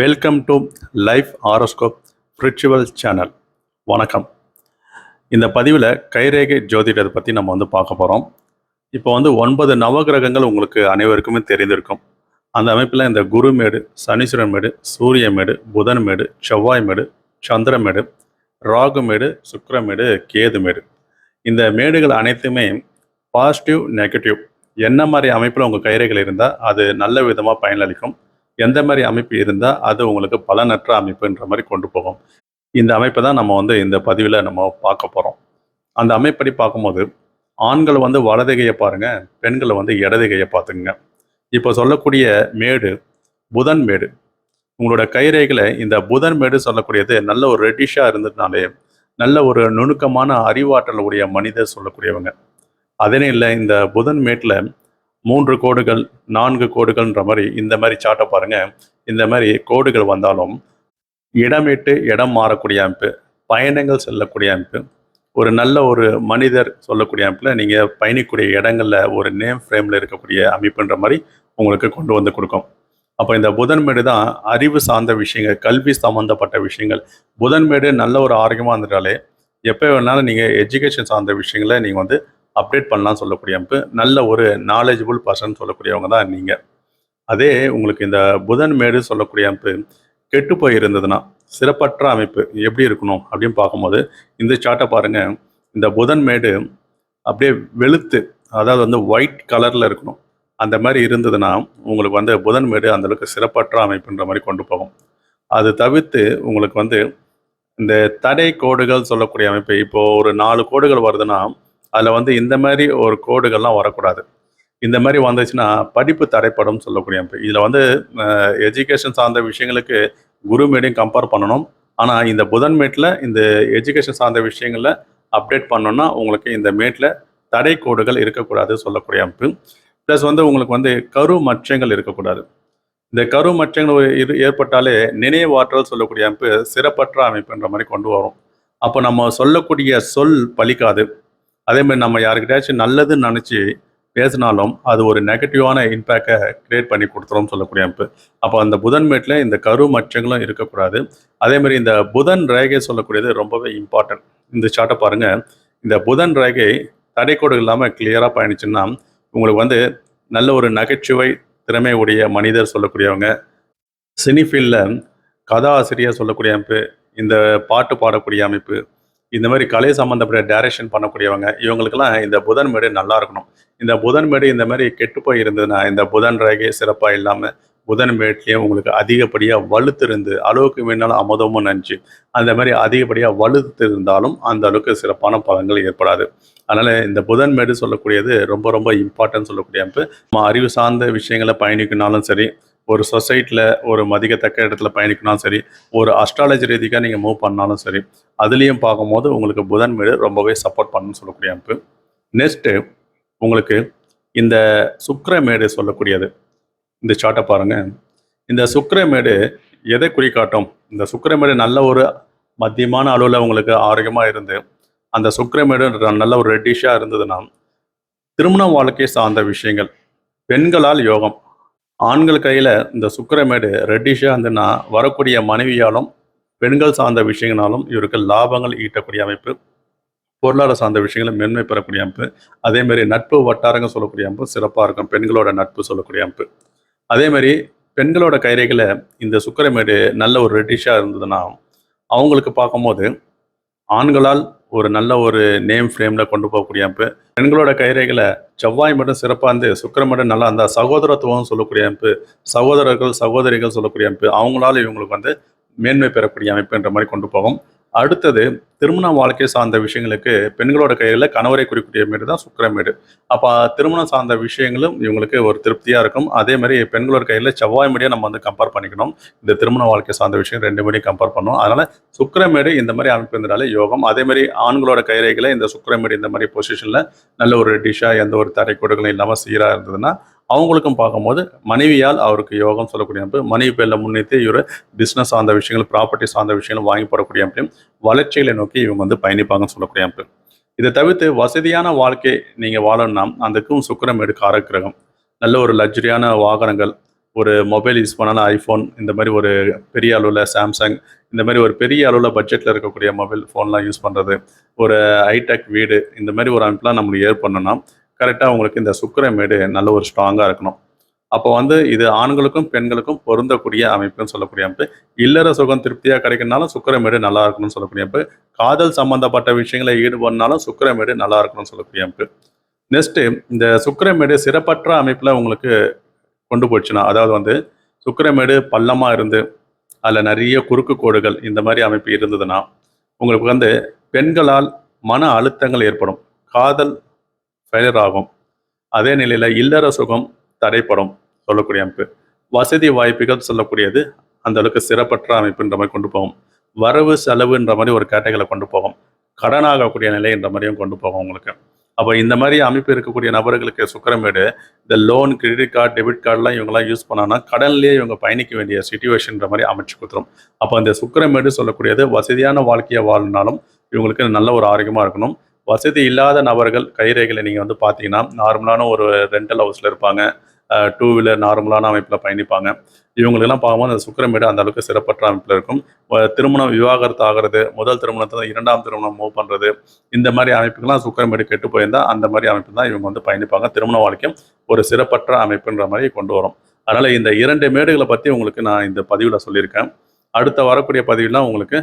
Welcome to life horoscope ritual channel வணக்கம். இந்த பதிவில் கைரேகை ஜோதிடத்தை பற்றி நம்ம வந்து பார்க்க போகிறோம் இப்போ வந்து ஒன்பது நவகிரகங்கள் உங்களுக்கு அனைவருக்குமே தெரிந்திருக்கும். அந்த அமைப்பில் இந்த குருமேடு சனீஸ்வரன் மேடு சூரிய மேடு புதன் மேடு செவ்வாய் மேடு சந்திரமேடு ராகுமேடு சுக்கரமேடு கேதுமேடு இந்த மேடுகள் அனைத்துமே பாசிட்டிவ் நெகட்டிவ் என்ன மாதிரி அமைப்பில் உங்கள் கயிறைகள் இருந்தால் அது நல்ல விதமாக பயனளிக்கும். எந்த மாதிரி அமைப்பு இருந்தால் அது உங்களுக்கு பலனற்ற அமைப்புன்ற மாதிரி கொண்டு போகும். இந்த அமைப்பை தான் நம்ம வந்து இந்த பதிவில் நம்ம பார்க்க போகிறோம் அந்த அமைப்படி பார்க்கும்போது ஆண்கள் வந்து வலதுகையை பாருங்கள் பெண்களை வந்து இடதுகையை பார்த்துங்க பார்த்துக்குங்க. இப்போ சொல்லக்கூடிய மேடு புதன் மேடு. உங்களோட கயிறைகளை இந்த புதன் மேடு சொல்லக்கூடியது நல்ல ஒரு ரெட்டிஷாக இருந்ததுனாலே நல்ல ஒரு நுணுக்கமான அறிவாற்றல் உடைய மனிதர் சொல்லக்கூடியவங்க. அதனே இல்லை இந்த புதன் மேட்டில் மூன்று கோடுகள் நான்கு கோடுகள்ன்ற மாதிரி இந்த மாதிரி சாட்டை பாருங்க. இந்த மாதிரி கோடுகள் வந்தாலும் இடமிட்டு இடம் மாறக்கூடிய அமைப்பு பயணங்கள் செல்லக்கூடிய அமைப்பு ஒரு நல்ல ஒரு மனிதர் சொல்லக்கூடிய அமைப்பில் நீங்கள் பயணிக்கூடிய இடங்களில் ஒரு நேம் ஃப்ரேமில் இருக்கக்கூடிய அமைப்புன்ற மாதிரி உங்களுக்கு கொண்டு வந்து கொடுக்கும். அப்போ இந்த புதன்மேடு தான் அறிவு சார்ந்த விஷயங்கள் கல்வி சம்மந்தப்பட்ட விஷயங்கள். புதன்மேடு நல்ல ஒரு ஆரோக்கியமாக இருந்துட்டாலே எப்போ வேணாலும் நீங்கள் எஜுகேஷன் சார்ந்த விஷயங்களை நீங்கள் வந்து அப்டேட் பண்ணலாம் சொல்லக்கூடிய அமைப்பு நல்ல ஒரு நாலேஜபிள் பர்சன் சொல்லக்கூடியவங்க தான் நீங்கள் அதே உங்களுக்கு இந்த புதன் மேடு சொல்லக்கூடிய அமைப்பு கெட்டு போய் இருந்ததுன்னா சிறப்பற்ற அமைப்பு எப்படி இருக்கணும் அப்படின்னு பார்க்கும்போது இந்த சார்ட்டை பாருங்கள் இந்த புதன் மேடு அப்படியே வெளுத்து அதாவது வந்து ஒயிட் கலரில் இருக்கணும். அந்த மாதிரி இருந்ததுன்னா உங்களுக்கு வந்து புதன் மேடு அந்த அளவுக்கு சிறப்பற்ற அமைப்புன்ற மாதிரி கொண்டு போகும். அது தவிர்த்து உங்களுக்கு வந்து இந்த தடை கோடுகள் சொல்லக்கூடிய அமைப்பு இப்போ ஒரு நாலு கோடுகள் வருதுன்னா அதில் வந்து இந்த மாதிரி ஒரு கோடுகள்லாம் வரக்கூடாது. இந்த மாதிரி வந்துச்சுன்னா படிப்பு தடைப்படும் சொல்லக்கூடிய அமைப்பு. இதில் வந்து எஜுகேஷன் சார்ந்த விஷயங்களுக்கு குரு மேடையும் கம்பேர் பண்ணணும். ஆனால் இந்த புதன் மேட்டில் இந்த எஜுகேஷன் சார்ந்த விஷயங்களில் அப்டேட் பண்ணோன்னா உங்களுக்கு இந்த மேட்டில் தடை கோடுகள் இருக்கக்கூடாது சொல்லக்கூடிய அமைப்பு. ப்ளஸ் வந்து உங்களுக்கு வந்து கரு மச்சங்கள் இருக்கக்கூடாது. இந்த கரு மச்சங்கள் இரு ஏற்பட்டாலே நினைவாற்றல் சொல்லக்கூடிய அமைப்பு சிறப்பற்ற அமைப்புன்ற மாதிரி கொண்டு வரும். அப்போ நம்ம சொல்லக்கூடிய சொல் பலிக்காது. அதே மாதிரி நம்ம யாருக்கிட்டாச்சும் நல்லதுன்னு நினச்சி பேசினாலும் அது ஒரு நெகட்டிவான இம்பேக்டை கிரியேட் பண்ணி கொடுத்துரும் சொல்லக்கூடிய அமைப்பு. அப்போ அந்த புதன் மேட்டில் இந்த கரு மச்சங்களும் இருக்கக்கூடாது. அதே மாதிரி இந்த புதன் ரேகை சொல்லக்கூடியது ரொம்பவே இம்பார்ட்டன்ட் இந்த சார்ட்டை பாருங்கள் இந்த புதன் ரேகை தடைக்கோடு இல்லாமல் கிளியராக பயணிச்சுன்னா உங்களுக்கு வந்து நல்ல ஒரு நகைச்சுவை திறமை உடைய மனிதர் சொல்லக்கூடியவங்க. சினிஃபீல்டில் கதாசிரியர் சொல்லக்கூடிய அமைப்பு இந்த பாட்டு பாடக்கூடிய அமைப்பு இந்த மாதிரி கலை சம்மந்தப்பட்ட டைரக்ஷன் பண்ணக்கூடியவங்க இவங்களுக்கெல்லாம் இந்த புதன் மேடு நல்லா இருக்கணும். இந்த புதன் மேடு இந்த மாதிரி கெட்டு போய் இருந்ததுன்னா இந்த புதன் ரேகை சிறப்பாக இல்லாமல் புதன் மேட்லேயும் உங்களுக்கு அதிகப்படியாக வலுத்து இருந்து அளவுக்கு வேணாலும் அமுதமும் நினச்சி அந்த மாதிரி அதிகப்படியாக வலுத்து இருந்தாலும் அந்த அளவுக்கு சிறப்பான பலன்கள் ஏற்படாது. அதனால் இந்த புதன் மேடு சொல்லக்கூடியது ரொம்ப ரொம்ப இம்பார்ட்டன்ட் சொல்லக்கூடிய அமைப்பு. நம்ம அறிவு சார்ந்த விஷயங்களை பயணிக்கணும்னாலும் சரி ஒரு சொசைட்டியில் ஒரு மதிக்கத்தக்க இடத்துல பயணிக்கணும் சரி ஒரு அஸ்ட்ராலஜி ரீதிக்காக நீங்கள் மூவ் பண்ணாலும் சரி அதுலேயும் பார்க்கும்போது உங்களுக்கு புதன் மேடு ரொம்பவே சப்போர்ட் பண்ணணும்னு சொல்லக்கூடிய அமைப்பு. நெக்ஸ்ட்டு உங்களுக்கு இந்த சுக்கிரமேடு சொல்லக்கூடியது. இந்த சார்ட்டை பாருங்கள் இந்த சுக்கிரமேடு எதை குறிக்காட்டும் இந்த சுக்கிரமேடு நல்ல ஒரு மத்தியமான அளவில் உங்களுக்கு ஆரோக்கியமாக இருந்து அந்த சுக்கிரமேடு நல்ல ஒரு ரெட்டிஷாக இருந்ததுன்னா திருமண வாழ்க்கை சார்ந்த விஷயங்கள் பெண்களால் யோகம். ஆண்கள் கையில் இந்த சுக்கிரமேடு ரெட்டிஷாக இருந்ததுன்னா வரக்கூடிய மனைவியாலும் பெண்கள் சார்ந்த விஷயங்களாலும் இவருக்கு லாபங்கள் ஈட்டக்கூடிய அமைப்பு பொருளாதார சார்ந்த விஷயங்களை மென்மை பெறக்கூடிய அமைப்பு அதேமாதிரி நட்பு வட்டாரங்கள் சொல்லக்கூடிய அமைப்பு சிறப்பாக இருக்கும். பெண்களோட நட்பு சொல்லக்கூடிய அமைப்பு. அதேமாதிரி பெண்களோட கைரைகளை இந்த சுக்கரமேடு நல்ல ஒரு ரெட்டிஷாக இருந்ததுன்னா அவங்களுக்கு பார்க்கும்போது ஆண்களால் ஒரு நல்ல ஒரு நேம் ஃப்ரேமில் கொண்டு போகக்கூடிய அமைப்பு பெண்களோட கைரேகளை செவ்வாய் மட்டும் சிறப்பாக இருந்து சுக்கரம் மட்டும் நல்லா இருந்தால் சகோதரத்துவம் சொல்லக்கூடிய அமைப்பு சகோதரர்கள் சகோதரிகள் சொல்லக்கூடிய அமைப்பு அவங்களால இவங்களுக்கு வந்து மேன்மை பெறக்கூடிய அமைப்புன்ற மாதிரி கொண்டு போகும். அடுத்தது திருமண வாழ்க்கை சார்ந்த விஷயங்களுக்கு பெண்களோட கையில் கணவரை குறிக்கூடிய மாரி தான் சுக்கரமேடு அப்போ திருமணம் சார்ந்த விஷயங்களும் இவங்களுக்கு ஒரு திருப்தியாக இருக்கும். அதே மாதிரி பெண்களோட கையில் செவ்வாய் மீடியாக நம்ம வந்து கம்பேர் பண்ணிக்கணும். இந்த திருமண வாழ்க்கை சார்ந்த விஷயம் ரெண்டு மணி கம்பேர் பண்ணணும். அதனால் சுக்கரமேடு இந்த மாதிரி அமைப்பு இருந்தாலே யோகம். அதே மாதிரி ஆண்களோட கைரேகையில் இந்த சுக்கரமேடு இந்த மாதிரி பொசிஷனில் நல்ல ஒரு டிஷ்ஷாக எந்த ஒரு தரைக்கோடுகளும் இல்லாமல் சீராக இருந்ததுன்னா அவங்களுக்கும் பார்க்கும்போது மனைவியால் அவருக்கு யோகம் சொல்லக்கூடிய அமைப்பு மனைவி பேரில் முன்னிறுத்தி இவர் பிஸ்னஸ் சார்ந்த விஷயங்கள் ப்ராப்பர்ட்டி சார்ந்த விஷயங்கள் வாங்கி போடக்கூடிய அமைப்பையும் வளர்ச்சிகளை நோக்கி இவங்க வந்து பயணிப்பாங்கன்னு சொல்லக்கூடிய அமைப்பு. இதை தவிர்த்து வசதியான வாழ்க்கை நீங்கள் வாழணும்னா அதுக்கும் சுக்கிரமேடு காரக்கிரகம் நல்ல ஒரு லக்ஸரியான வாகனங்கள் ஒரு மொபைல் யூஸ் பண்ணாலும் ஐஃபோன் இந்த மாதிரி ஒரு பெரிய அளவில் சாம்சங் இந்த மாதிரி ஒரு பெரிய அளவில் பட்ஜெட்டில் இருக்கக்கூடிய மொபைல் ஃபோன்லாம் யூஸ் பண்ணுறது ஒரு ஹைடெக் வீடு இந்த மாதிரி ஒரு அமைப்புலாம் நம்மளுக்கு ஏற்படணும்னா கரெக்டாக உங்களுக்கு இந்த சுக்கிரமேடு நல்ல ஒரு ஸ்ட்ராங்காக இருக்கணும். அப்போ வந்து இது ஆண்களுக்கும் பெண்களுக்கும் பொருந்தக்கூடிய அமைப்புன்னு சொல்லக்கூடிய அமைப்பு. இல்லற சுகம் திருப்தியாக கிடைக்கணும்னாலும் சுக்கரமேடு நல்லா இருக்கணும்னு சொல்லக்கூடிய அமைப்பு. காதல் சம்பந்தப்பட்ட விஷயங்களை ஈடுபடனாலும் சுக்கரமேடு நல்லா இருக்கணும்னு சொல்லக்கூடிய அமைப்பு. நெக்ஸ்ட்டு இந்த சுக்கரமேடு சிறப்பற்ற அமைப்பில் உங்களுக்கு கொண்டு போச்சுன்னா அதாவது வந்து சுக்கரமேடு பள்ளமாக இருந்து அதில் நிறைய குறுக்கு கோடுகள் இந்த மாதிரி அமைப்பு இருந்ததுன்னா உங்களுக்கு வந்து பெண்களால் மன அழுத்தங்கள் ஏற்படும். காதல் ஃபெயிலியர் ஆகும். அதே நிலையில் இல்லற சுகம் தடைப்படும் சொல்லக்கூடிய அமைப்பு. வசதி வாய்ப்புகள் சொல்லக்கூடியது அந்த அளவுக்கு சிறப்பற்ற அமைப்புன்ற மாதிரி கொண்டு போகும். வரவு செலவுன்ற மாதிரி ஒரு கேட்டகரியில் கொண்டு போகும். கடனாகக்கூடிய நிலைன்ற மாதிரியும் கொண்டு போகும் உங்களுக்கு. அப்போ இந்த மாதிரி அமைப்பு இருக்கக்கூடிய நபர்களுக்கு சுக்கரமேடு இந்த லோன் கிரெடிட் கார்டு டெபிட் கார்டெலாம் இவங்கெல்லாம் யூஸ் பண்ணான்னா கடன்லேயே இவங்க பயணிக்க வேண்டிய சுச்சுவேஷன்ற மாதிரி அமைச்சு கொடுத்துரும். அப்போ அந்த சுக்கரமேடு சொல்லக்கூடியது வசதியான வாழ்க்கையை வாழ்னாலும் இவங்களுக்கு நல்ல ஒரு ஆரோக்கியமாக இருக்கணும். வசதி இல்லாத நபர்கள் கைரேகையில் நீங்கள் வந்து பார்த்தீங்கன்னா நார்மலான ஒரு ரெண்டல் ஹவுஸில் இருப்பாங்க. டூ வீலர் நார்மலான அமைப்பில் பயணிப்பாங்க. இவங்களுக்கெல்லாம் பார்க்கும்போது அந்த சுக்கரமேடு அந்த அளவுக்கு சிறப்பற்ற அமைப்பில் இருக்கும். திருமணம் விவாகரத்து ஆகிறது முதல் திருமணத்தை இரண்டாம் திருமணம் மூவ் பண்ணுறது இந்த மாதிரி அமைப்புக்கெல்லாம் சுக்கரமேடு கெட்டு போயிருந்தால் அந்த மாதிரி அமைப்பு தான் இவங்க வந்து பயணிப்பாங்க. திருமண வாழ்க்கையும் ஒரு சிறப்பற்ற அமைப்புன்ற மாதிரி கொண்டு வரும். அதனால் இந்த இரண்டு மேடுகளை பற்றி உங்களுக்கு நான் இந்த பதிவில் சொல்லியிருக்கேன். அடுத்த வரக்கூடிய பதிவுலாம் உங்களுக்கு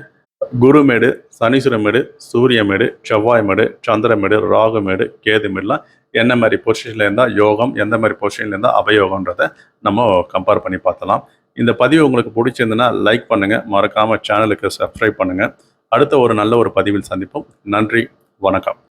குருமேடு சனீஸ்வரமேடு சூரியமேடு செவ்வாய்மேடு சந்திரமேடு ராகுமேடு கேதுமேடுலாம் என்ன மாதிரி பொசிஷனில் இருந்தால் யோகம் எந்த மாதிரி பொசிஷனில் இருந்தால் அபயோகன்றதை நம்ம கம்பேர் பண்ணி பார்த்தலாம். இந்த பதிவு உங்களுக்கு பிடிச்சிருந்துன்னா லைக் பண்ணுங்கள் மறக்காமல் சேனலுக்கு சப்ஸ்கிரைப் பண்ணுங்கள் அடுத்த ஒரு நல்ல ஒரு பதிவில் சந்திப்போம். நன்றி வணக்கம்.